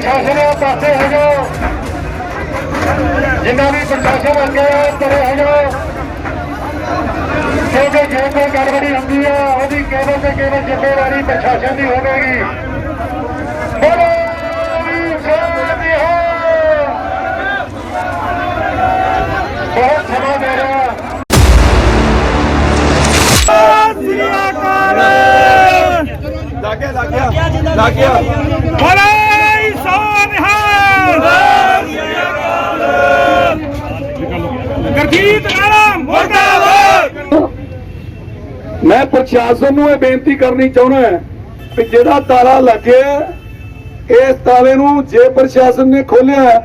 ਪ੍ਰਸ਼ਾਸਨ ਪਾਸੇ ਹੋ ਜਾਓ। ਜਿੰਨਾ ਵੀ ਪ੍ਰਸ਼ਾਸਨ ਅੱਗੇ ਆ ਪਰੇ ਹੋ ਜਾਓ। ਕਿਉਂਕਿ ਜੇ ਕੋਈ ਗੜਬੜੀ ਹੁੰਦੀ ਆ ਉਹਦੀ ਕੇਵਲ ਤੇ ਕੇਵਲ ਜ਼ਿੰਮੇਵਾਰੀ ਪ੍ਰਸ਼ਾਸਨ ਦੀ ਹੋਵੇਗੀ। ਬੋਲੋ ਦੀ ਹੋ। ਬਹੁਤ ਸਮਾਂ ਦੇ ਰਿਹਾ। ਲੱਗਿਆ ਲੱਗਿਆ ਲੱਗਿਆ ਬੋਲੇ। ਗਰਜੀਤ ਆਲਮ ਮੁਰਦਾਬਾਦ! ਮੈਂ ਪ੍ਰਸ਼ਾਸਨ ਨੂੰ ਇਹ ਬੇਨਤੀ ਕਰਨੀ ਚਾਹੁੰਦਾ ਕਿ ਜਿਹੜਾ ਤਾਲਾ ਲੱਗਿਆ ਇਸ ਤਾਲੇ ਨੂੰ ਜੇ ਪ੍ਰਸ਼ਾਸਨ ਨੇ ਖੋਲਿਆ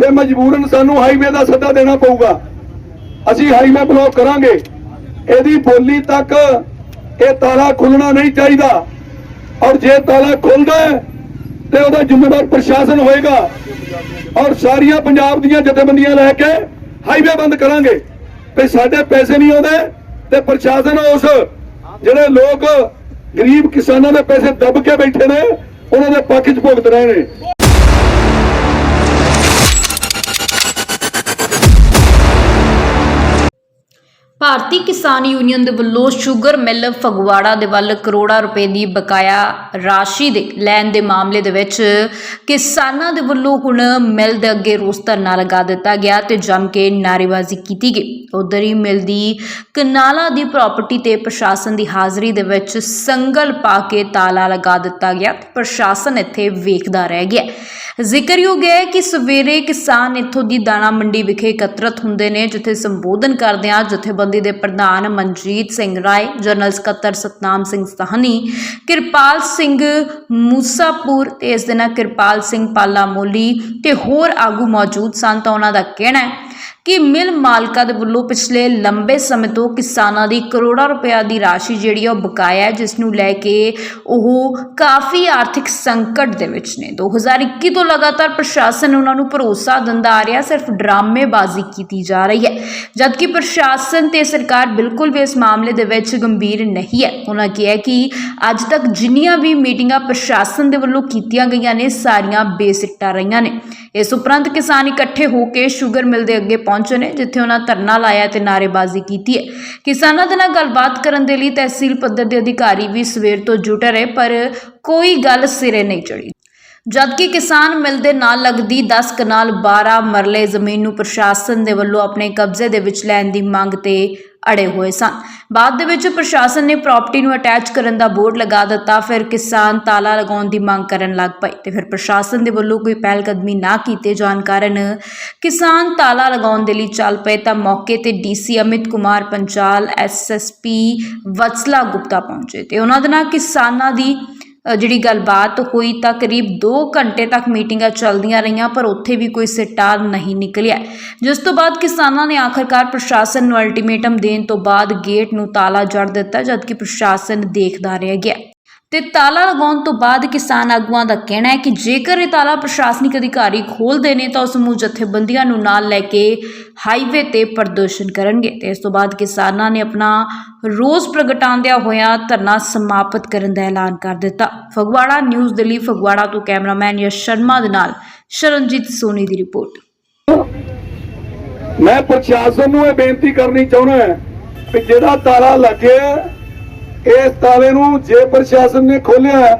ਤੇ ਮਜਬੂਰਨ ਸਾਨੂੰ ਹਾਈਵੇ ਦਾ ਸੱਦਾ ਦੇਣਾ ਪਊਗਾ। ਅਸੀਂ ਹਾਈਵੇ ਬਲੌਕ ਕਰਾਂਗੇ। ਇਹਦੀ ਬੋਲੀ ਤੱਕ ਇਹ ਤਾਲਾ ਖੁੱਲਣਾ ਨਹੀਂ ਚਾਹੀਦਾ। ਔਰ ਜੇ ਤਾਲਾ ਖੁੱਲਦਾ ਤੇ ਉਹਦਾ ਜ਼ਿੰਮੇਵਾਰ ਪ੍ਰਸ਼ਾਸਨ ਹੋਏਗਾ। ਔਰ ਸਾਰੀਆਂ ਪੰਜਾਬ ਦੀਆਂ ਜਥੇਬੰਦੀਆਂ ਲੈ ਕੇ ਹਾਈਵੇ ਬੰਦ ਕਰਾਂਗੇ। ਤੇ ਸਾਡੇ ਪੈਸੇ ਨਹੀਂ ਆਉਂਦੇ ਤੇ ਪ੍ਰਸ਼ਾਸਨ ਉਸ ਜਿਹੜੇ ਲੋਕ ਗਰੀਬ ਕਿਸਾਨਾਂ ਦੇ ਪੈਸੇ ਦੱਬ ਕੇ ਬੈਠੇ ਨੇ, ਉਹਨਾਂ ਦੇ ਪੱਖ 'ਚ ਭੁਗਤ ਰਹੇ ਨੇ। ਭਾਰਤੀ ਕਿਸਾਨ ਯੂਨੀਅਨ ਦੇ ਵੱਲੋਂ ਸ਼ੂਗਰ ਮਿੱਲ ਫਗਵਾੜਾ ਦੇ ਵੱਲ ਕਰੋੜਾਂ ਰੁਪਏ ਦੀ ਬਕਾਇਆ ਰਾਸ਼ੀ ਦੇ ਲੈਣ ਦੇ ਮਾਮਲੇ ਦੇ ਵਿੱਚ ਕਿਸਾਨਾਂ ਦੇ ਵੱਲੋਂ ਹੁਣ ਮਿੱਲ ਦੇ ਅੱਗੇ ਰੋਸ ਧਰਨਾ ਲਗਾ ਦਿੱਤਾ ਗਿਆ ਤੇ ਜੰਮ ਕੇ ਨਾਅਰੇਬਾਜ਼ੀ ਕੀਤੀ ਗਈ। ਉਧਰ ਹੀ ਮਿਲ ਦੀ ਕਨਾਲਾ ਦੀ ਪ੍ਰਾਪਰਟੀ ਤੇ ਪ੍ਰਸ਼ਾਸਨ ਦੀ ਹਾਜ਼ਰੀ ਦੇ ਵਿੱਚ ਸੰਗਲ ਪਾ ਕੇ ਤਾਲਾ ਲਗਾ ਦਿੱਤਾ ਗਿਆ ਪ੍ਰਸ਼ਾਸਨ ਇੱਥੇ ਵੇਖਦਾ ਰਹਿ ਗਿਆ। ਜ਼ਿਕਰਯੋਗ ਹੈ ਕਿ ਸਵੇਰੇ ਕਿਸਾਨ ਇੱਥੋਂ ਦੀ ਦਾਣਾ ਮੰਡੀ ਵਿਖੇ ਇਕੱਤਰਤ ਹੁੰਦੇ ਨੇ, ਜਿੱਥੇ ਸੰਬੋਧਨ ਕਰਦਿਆਂ ਜਥੇਬੰਦੀ ਦੇ ਪ੍ਰਧਾਨ ਮਨਜੀਤ ਸਿੰਘ ਰਾਏ, ਜਨਰਲ ਸਕੱਤਰ ਸਤਨਾਮ ਸਿੰਘ ਸਾਹਨੀ, ਕਿਰਪਾਲ ਸਿੰਘ ਮੂਸਾਪੁਰ ਤੇ ਇਸ ਦੇ ਨਾਲ ਕਿਰਪਾਲ ਸਿੰਘ ਪਾਲਾ ਮੋਲੀ ਤੇ ਹੋਰ ਆਗੂ ਮੌਜੂਦ ਸਨ। ਤਾਂ ਉਹਨਾਂ ਦਾ ਕਹਿਣਾ ਹੈ ਕਿ ਮਿਲ ਮਾਲਕਾਂ ਦੇ ਵੱਲੋਂ ਪਿਛਲੇ ਲੰਬੇ ਸਮੇਂ ਤੋਂ ਕਿਸਾਨਾਂ ਦੀ ਕਰੋੜਾਂ ਰੁਪਏ ਦੀ ਰਾਸ਼ੀ ਜਿਹੜੀ ਹੈ ਉਹ ਬਕਾਇਆ ਹੈ, ਜਿਸ ਨੂੰ ਲੈ ਕੇ ਉਹ ਕਾਫੀ ਆਰਥਿਕ ਸੰਕਟ ਦੇ ਵਿੱਚ ਨੇ। 2021 ਤੋਂ ਲਗਾਤਾਰ ਪ੍ਰਸ਼ਾਸਨ ਉਹਨਾਂ ਨੂੰ ਭਰੋਸਾ ਦਿੰਦਾ ਆ ਰਿਹਾ, ਸਿਰਫ ਡਰਾਮੇਬਾਜ਼ੀ ਕੀਤੀ ਜਾ ਰਹੀ ਹੈ। ਜਦਕਿ ਪ੍ਰਸ਼ਾਸਨ ਤੇ ਸਰਕਾਰ ਬਿਲਕੁਲ ਵੀ ਇਸ ਮਾਮਲੇ ਦੇ ਵਿੱਚ ਗੰਭੀਰ ਨਹੀਂ ਹੈ। ਉਹਨਾਂ ਕਿਹਾ ਕਿ ਅੱਜ ਤੱਕ ਜਿੰਨੀਆਂ ਵੀ ਮੀਟਿੰਗਾਂ ਪ੍ਰਸ਼ਾਸਨ ਦੇ ਵੱਲੋਂ ਕੀਤੀਆਂ ਗਈਆਂ ਨੇ, ਸਾਰੀਆਂ ਬੇਸਿੱਟਾ ਰਹੀਆਂ ਨੇ। ਇਸ ਉਪਰੰਤ ਕਿਸਾਨ ਇਕੱਠੇ ਹੋ ਕੇ ਸ਼ੂਗਰ ਮਿਲ ਦੇ ਅੱਗੇ ਪਹੁੰਚ ਨੇ, ਜਿੱਥੇ ਉਹਨਾਂ ਧਰਨਾ ਲਾਇਆ ਤੇ ਨਾਅਰੇਬਾਜ਼ੀ ਕੀਤੀ ਹੈ। ਕਿਸਾਨਾਂ ਦੇ ਨਾਲ ਗੱਲਬਾਤ ਕਰਨ ਦੇ ਲਈ ਤਹਿਸੀਲ ਪੱਧਰ ਦੇ ਅਧਿਕਾਰੀ ਵੀ ਸਵੇਰ ਤੋਂ ਜੁਟੇ ਰਹੇ, ਪਰ ਕੋਈ ਗੱਲ ਸਿਰੇ ਨਹੀਂ ਚੜੀ ਜਦਕਿ ਕਿਸਾਨ ਮਿਲ ਦੇ ਨਾਲ ਲੱਗਦੀ 10 ਕਨਾਲ 12 ਮਰਲੇ ਜ਼ਮੀਨ ਨੂੰ ਪ੍ਰਸ਼ਾਸਨ ਦੇ ਵੱਲੋਂ ਆਪਣੇ ਕਬਜ਼ੇ ਦੇ ਵਿੱਚ ਲੈਣ ਦੀ ਮੰਗ ਤੇ ਅੜੇ ਹੋਏ ਸਨ। ਬਾਅਦ ਦੇ ਵਿੱਚ ਪ੍ਰਸ਼ਾਸਨ ਨੇ ਪ੍ਰਾਪਰਟੀ ਨੂੰ ਅਟੈਚ ਕਰਨ ਦਾ ਬੋਰਡ ਲਗਾ ਦਿੱਤਾ। ਫਿਰ ਕਿਸਾਨ ਤਾਲਾ ਲਗਾਉਣ ਦੀ ਮੰਗ ਕਰਨ ਲੱਗ ਪਏ ਤੇ ਫਿਰ ਪ੍ਰਸ਼ਾਸਨ ਦੇ ਵੱਲੋਂ ਕੋਈ ਪਹਿਲ ਕਦਮੀ ਨਾ ਕੀਤੇ ਜਾਣ ਕਾਰਨ ਕਿਸਾਨ ਤਾਲਾ ਲਗਾਉਣ ਦੇ ਲਈ ਚੱਲ ਪਏ ਤਾਂ ਮੌਕੇ ਤੇ ਡੀਸੀ ਅਮਿਤ ਕੁਮਾਰ ਪੰਚਾਲ ਐਸਐਸਪੀ ਵਤਸਲਾ ਗੁਪਤਾ ਪਹੁੰਚੇ ਤੇ ਉਹਨਾਂ ਦੇ ਨਾਲ ਕਿਸਾਨਾਂ ਦੀ ਜਿਹੜੀ ਗੱਲਬਾਤ ਹੋਈ ਤਾਂ ਕਰੀਬ 2 ਘੰਟੇ ਤੱਕ ਮੀਟਿੰਗਾਂ ਚੱਲਦੀਆਂ ਰਹੀਆਂ, ਪਰ ਉੱਥੇ ਵੀ ਕੋਈ ਸਿੱਟਾ ਨਹੀਂ ਨਿਕਲਿਆ। ਜਿਸ ਤੋਂ ਬਾਅਦ ਕਿਸਾਨਾਂ ਨੇ ਆਖਰਕਾਰ ਪ੍ਰਸ਼ਾਸਨ ਨੂੰ ਅਲਟੀਮੇਟਮ ਦੇਣ ਤੋਂ ਬਾਅਦ ਗੇਟ ਨੂੰ ਤਾਲਾ ਜੜ ਦਿੱਤਾ, ਜਦਕਿ ਪ੍ਰਸ਼ਾਸਨ ਦੇਖਦਾ ਰਹਿ ਗਿਆ। ਤੇ ਤਾਲਾ ਲਗਾਉਣ ਤੋਂ ਬਾਅਦ ਕਿਸਾਨ ਆਗੂਆਂ ਦਾ ਕਹਿਣਾ ਹੈ ਕਿ ਜੇਕਰ ਇਹ ਤਾਲਾ ਪ੍ਰਸ਼ਾਸਨਿਕ ਅਧਿਕਾਰੀ ਖੋਲ੍ਹਦੇ ਨੇ ਤਾਂ ਉਸ ਸਮੂਹ ਜਥੇਬੰਦੀਆਂ ਨੂੰ ਨਾਲ ਲੈ ਕੇ ਹਾਈਵੇ ਤੇ ਪ੍ਰਦਰਸ਼ਨ ਕਰਨਗੇ ਤੇ ਇਸ ਤੋਂ ਬਾਅਦ ਕਿਸਾਨਾਂ ਨੇ ਆਪਣਾ ਰੋਸ ਪ੍ਰਗਟਾਉਂਦਿਆਂ ਹੋਇਆਂ ਧਰਨਾ ਸਮਾਪਤ ਕਰਨ ਦਾ ਐਲਾਨ ਕਰ ਦਿੱਤਾ। ਫਗਵਾੜਾ ਨਿਊਜ਼ ਦੇ ਲਈ ਫਗਵਾੜਾ ਤੋਂ ਕੈਮਰਾਮੈਨ ਯਸ਼ ਸ਼ਰਮਾ ਦੇ ਨਾਲ ਸ਼ਰਨਜੀਤ ਸੋਨੀ ਦੀ ਰਿਪੋਰਟ। ਮੈਂ ਪ੍ਰਸ਼ਾਸਨ ਨੂੰ ਇਹ ਬੇਨਤੀ ਕਰਨੀ ਚਾਹੁੰਦਾ ਹਾਂ ਕਿ ਜਿਹੜਾ ਤਾਲਾ ਲੱਗਿਆ ਇਸ ਤਾਲੇ ਨੂੰ ਜੇ ਪ੍ਰਸ਼ਾਸਨ ਨੇ ਖੋਲਿਆ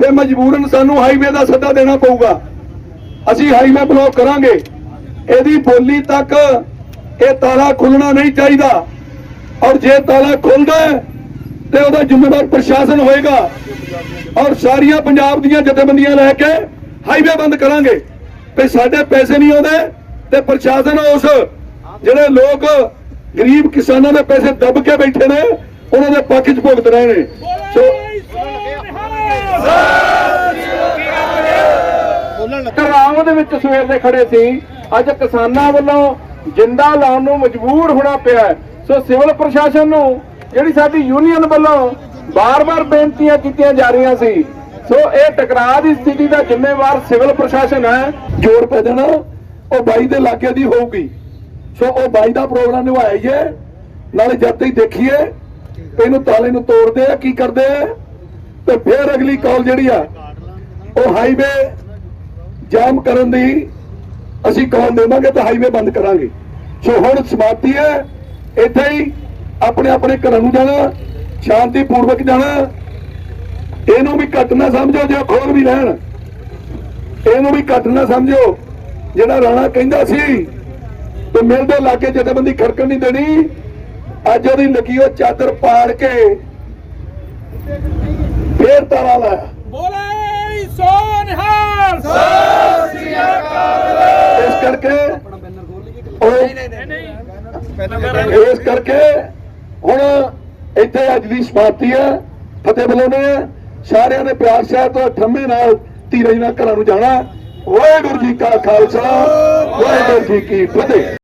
ਤੇ ਮਜਬੂਰਨ ਸਾਨੂੰ ਹਾਈਵੇ ਦਾ ਸੱਦਾ ਦੇਣਾ ਪਊਗਾ। ਅਸੀਂ ਹਾਈਵੇ ਬਲੌਕ ਕਰਾਂਗੇ। ਇਹਦੀ ਬੋਲੀ ਤੱਕ ਇਹ ਤਾਲਾ ਖੁੱਲਣਾ ਨਹੀਂ ਚਾਹੀਦਾ। ਔਰ ਜੇ ਤਾਲਾ ਖੁੱਲਦਾ ਤੇ ਉਹਦਾ ਜ਼ਿੰਮੇਵਾਰ ਪ੍ਰਸ਼ਾਸਨ ਹੋਏਗਾ। ਔਰ ਸਾਰੀਆਂ ਪੰਜਾਬ ਦੀਆਂ ਜਥੇਬੰਦੀਆਂ ਲੈ ਕੇ ਹਾਈਵੇ ਬੰਦ ਕਰਾਂਗੇ। ਤੇ ਸਾਡੇ ਪੈਸੇ ਨਹੀਂ ਆਉਂਦੇ, ਤੇ ਪ੍ਰਸ਼ਾਸਨ ਉਸ ਜਿਹੜੇ ਲੋਕ ਗਰੀਬ ਕਿਸਾਨਾਂ ਦੇ ਪੈਸੇ ਦੱਬ ਕੇ ਬੈਠੇ ਨੇ ਉਹਨਾਂ ਦੇ ਪੱਖ 'ਚ ਭੁਗਤ ਰਹੇ ਨੇ। ਸੋ ਰਾਮ ਦੇ ਵਿੱਚ ਸਵੇਰ ਦੇ ਖੜੇ ਸੀ। ਅੱਜ ਕਿਸਾਨਾਂ ਵੱਲੋਂ ਜਿੰਦਾ ਲਾਉਣ ਨੂੰ ਮਜਬੂਰ ਹੋਣਾ ਪਿਆ ਸੋ ਸਿਵਲ ਪ੍ਰਸ਼ਾਸਨ ਨੂੰ ਜਿਹੜੀ ਸਾਡੀ ਯੂਨੀਅਨ ਵੱਲੋਂ ਬਾਰ-ਬਾਰ ਬੇਨਤੀਆਂ ਕੀਤੀਆਂ ਜਾ ਰਹੀਆਂ ਸੀ। ਸੋ ਇਹ ਟਕਰਾਅ ਦੀ ਸਥਿਤੀ ਦਾ ਜ਼ਿੰਮੇਵਾਰ ਸਿਵਲ ਪ੍ਰਸ਼ਾਸਨ ਹੈ। ਜੋਰ ਪੈ ਜਾਣਾ, ਉਹ ਬਾਈ ਦੇ ਇਲਾਕੇ ਦੀ ਹੋਊਗੀ। ਸੋ ਉਹ ਬਾਈ ਦਾ ਪ੍ਰੋਗਰਾਮ ਨਿਭਾਈਏ, ਨਾਲੇ ਜਦ ਤੱਕ ਦੇਖੀਏ ਇਹਨੂੰ ਤਾਲੇ ਨੂੰ ਤੋੜਦੇ ਆ, ਕੀ ਕਰਦੇ ਆ? ਤੇ ਫਿਰ ਅਗਲੀ ਕਾਲ ਜਿਹੜੀ ਆ, ਉਹ ਹਾਈਵੇ ਜਾਮ ਕਰਨ ਦੀ ਅਸੀਂ ਕਾਲ ਦੇਵਾਂਗੇ ਤੇ ਹਾਈਵੇ ਬੰਦ ਕਰਾਂਗੇ। ਸੋ ਹੁਣ ਸਮਾਪਤੀ ਹੈ। ਇੱਥੇ ਹੀ ਆਪਣੇ ਆਪਣੇ ਘਰਾਂ ਨੂੰ ਜਾਣਾ ਸ਼ਾਂਤੀ ਪੂਰਵਕ ਜਾਣਾ। ਇਹਨੂੰ ਵੀ ਘੱਟ ਨਾ ਸਮਝੋ ਜੇ ਖੋਲ ਵੀ ਲੈਣ। ਇਹਨੂੰ ਵੀ ਘੱਟ ਨਾ ਸਮਝੋ। ਜਿਹੜਾ ਰਾਣਾ ਕਹਿੰਦਾ ਸੀ, ਤੇ ਮਿਲਦੇ ਲਾਗੇ, ਜਥੇਬੰਦੀ ਖੜਕਣ ਨਹੀਂ ਦੇਣੀ। ਅੱਜ ਉਹਦੀ ਲੱਗੀ ਉਹ ਚਾਦਰ ਪਾੜ ਕੇ। ਫੇਰ ਤਾਲਾ ਲਾਇਆ। ਬੋਲੇ ਸੋ ਨਿਹਾਲ ਇਸ ਕਰਕੇ ਇਸ ਕਰਕੇ ਹੁਣ ਇੱਥੇ ਅੱਜ ਦੀ ਸਮਾਪਤੀ ਹੈ। ਫਤਿਹ ਬੁਲਾਉਣੇ ਆ ਸਾਰਿਆਂ ਨੇ ਪਿਆਰ ਸ਼ਾਹ ਤੋਂ ਠੰਮੇ ਨਾਲ ਧੀਰਜ ਨਾਲ ਘਰਾਂ ਨੂੰ ਜਾਣਾ। ਵਾਹਿਗੁਰੂ ਜੀ ਕਾ ਖਾਲਸਾ। ਵਾਹਿਗੁਰੂ ਜੀ ਕੀ ਫਤਿਹ।